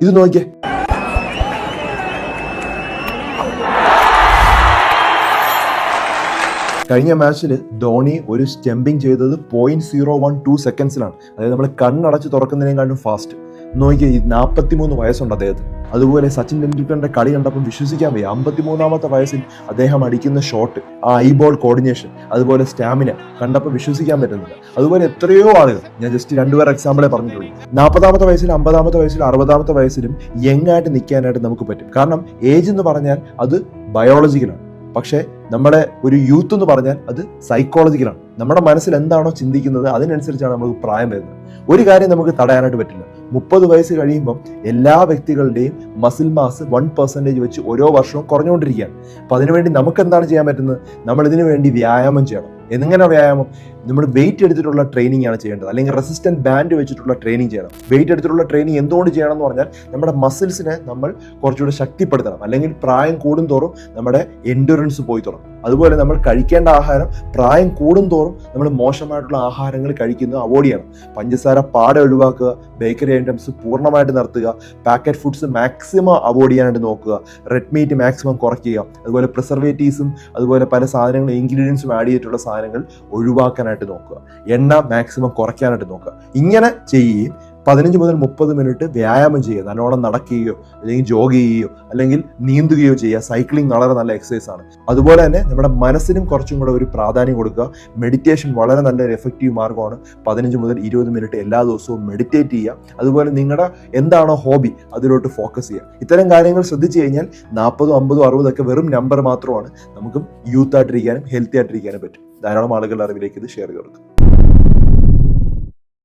ഇത് നോക്കിയേ. കഴിഞ്ഞ മാച്ചിൽ ധോണി ഒരു സ്റ്റെമ്പിങ് ചെയ്തത് പോയിന്റ് സീറോ വൺ ടു സെക്കൻഡ്സിലാണ് അതായത് നമ്മൾ കണ്ണടച്ച് തുറക്കുന്നതിനേക്കാളും ഫാസ്റ്റ് നോക്കിയാൽ ഈ നാൽപ്പത്തിമൂന്ന് വയസ്സുണ്ട് അദ്ദേഹത്തിന്. അതുപോലെ സച്ചിൻ ടെണ്ടുൽക്കറിന്റെ കളി കണ്ടപ്പോൾ വിശ്വസിക്കാൻ വയ്യ. അമ്പത്തിമൂന്നാമത്തെ വയസ്സിൽ അദ്ദേഹം അടിക്കുന്ന ഷോട്ട് ആ ഐ ബോൾ കോർഡിനേഷൻ അതുപോലെ സ്റ്റാമിന കണ്ടപ്പോൾ വിശ്വസിക്കാൻ പറ്റുന്നില്ല. അതുപോലെ എത്രയോ ആളുകൾ ഞാൻ ജസ്റ്റ് രണ്ടുപേർ എക്സാമ്പിളെ പറഞ്ഞിട്ടുള്ളൂ. നാൽപ്പതാമത്തെ വയസ്സിൽ അമ്പതാമത്തെ വയസ്സിൽ അറുപതാമത്തെ വയസ്സിലും യങ് ആയിട്ട് നിൽക്കാനായിട്ട് നമുക്ക് പറ്റും. കാരണം ഏജ് എന്ന് പറഞ്ഞാൽ അത് ബയോളജിക്കലാണ് പക്ഷേ നമ്മുടെ ഒരു യൂത്ത് എന്ന് പറഞ്ഞാൽ അത് സൈക്കോളജിക്കലാണ് നമ്മുടെ മനസ്സിൽ എന്താണോ ചിന്തിക്കുന്നത് അതിനനുസരിച്ചാണ് നമുക്ക് പ്രായം വരുന്നത്. ഒരു കാര്യം നമുക്ക് തടയാനായിട്ട് പറ്റില്ല. മുപ്പത് വയസ്സ് കഴിയുമ്പം എല്ലാ വ്യക്തികളുടെയും മസിൽ മാസ് വൺ പെർസെന്റേജ് വെച്ച് ഓരോ വർഷവും കുറഞ്ഞുകൊണ്ടിരിക്കുകയാണ്. അപ്പം അതിനുവേണ്ടി നമുക്ക് എന്താണ് ചെയ്യാൻ പറ്റുന്നത്? നമ്മൾ ഇതിനു വേണ്ടി വ്യായാമം ചെയ്യണം. എങ്ങനെ വ്യായാമം? നമ്മൾ വെയിറ്റ് എടുത്തിട്ടുള്ള ട്രെയിനിങ് ആണ് ചെയ്യേണ്ടത്. അല്ലെങ്കിൽ റെസിസ്റ്റന്റ് ബാൻഡ് വെച്ചിട്ടുള്ള ട്രെയിനിങ് ചെയ്യണം. വെയിറ്റ് എടുത്തിട്ടുള്ള ട്രെയിനിങ് എന്തുകൊണ്ട് ചെയ്യണം എന്ന് പറഞ്ഞാൽ നമ്മുടെ മസിൽസിനെ നമ്മൾ കുറച്ചുകൂടെ ശക്തിപ്പെടുത്തണം. അല്ലെങ്കിൽ പ്രായം കൂടുന്തോറും നമ്മുടെ എൻഡുറൻസ് പോയി തുടങ്ങും. അതുപോലെ നമ്മൾ കഴിക്കേണ്ട ആഹാരം പ്രായം കൂടുന്തോറും നമ്മൾ മോശമായിട്ടുള്ള ആഹാരങ്ങൾ കഴിക്കുന്നത് അവോയ്ഡ് ചെയ്യണം. പഞ്ചസാര പാടെ ഒഴിവാക്കുക ബേക്കറി ഐറ്റംസ് പൂർണമായിട്ട് നിർത്തുക പാക്കറ്റ് ഫുഡ്സ് മാക്സിമം അവോയ്ഡ് ചെയ്യാനായിട്ട് നോക്കുക റെഡ് മീറ്റ് മാക്സിമം കുറയ്ക്കുക അതുപോലെ പ്രിസർവേറ്റീവ്സും അതുപോലെ പല സാധനങ്ങളും ഇൻഗ്രീഡിയൻസും ആഡ് ചെയ്തിട്ടുള്ള സാധനങ്ങൾ ഒഴിവാക്കാനായിട്ട് നോക്കുക. എണ്ണ മാക്സിമം കുറയ്ക്കാനായിട്ട് നോക്കുക. ഇങ്ങനെ ചെയ്യുകയും പതിനഞ്ച് മുതൽ മുപ്പത് മിനിറ്റ് വ്യായാമം ചെയ്യുക. നല്ലോണം നടക്കുകയോ അല്ലെങ്കിൽ ജോഗ് ചെയ്യുകയോ അല്ലെങ്കിൽ നീന്തുകയോ ചെയ്യുക. സൈക്ലിംഗ് വളരെ നല്ല എക്സസൈസ് ആണ്. അതുപോലെ തന്നെ നമ്മുടെ മനസ്സിനും കുറച്ചും കൂടെ ഒരു പ്രാധാന്യം കൊടുക്കുക. മെഡിറ്റേഷൻ വളരെ നല്ലൊരു എഫക്റ്റീവ് മാർഗമാണ്. പതിനഞ്ച് മുതൽ ഇരുപത് മിനിറ്റ് എല്ലാ ദിവസവും മെഡിറ്റേറ്റ് ചെയ്യുക. അതുപോലെ നിങ്ങളുടെ എന്താണോ ഹോബി അതിലോട്ട് ഫോക്കസ് ചെയ്യുക. ഇത്തരം കാര്യങ്ങൾ ശ്രദ്ധിച്ചു കഴിഞ്ഞാൽ നാൽപ്പതും അമ്പതും അറുപതും ഒക്കെ വെറും നമ്പർ മാത്രമാണ്. നമുക്ക് യൂത്ത് ആയിട്ടിരിക്കാനും ഹെൽത്തി ആയിട്ടിരിക്കാനും പറ്റും. ധാരാളം ആളുകളുടെ അറിവിലേക്ക് ഇത് ഷെയർ ചെയ്ത് കൊടുക്കും.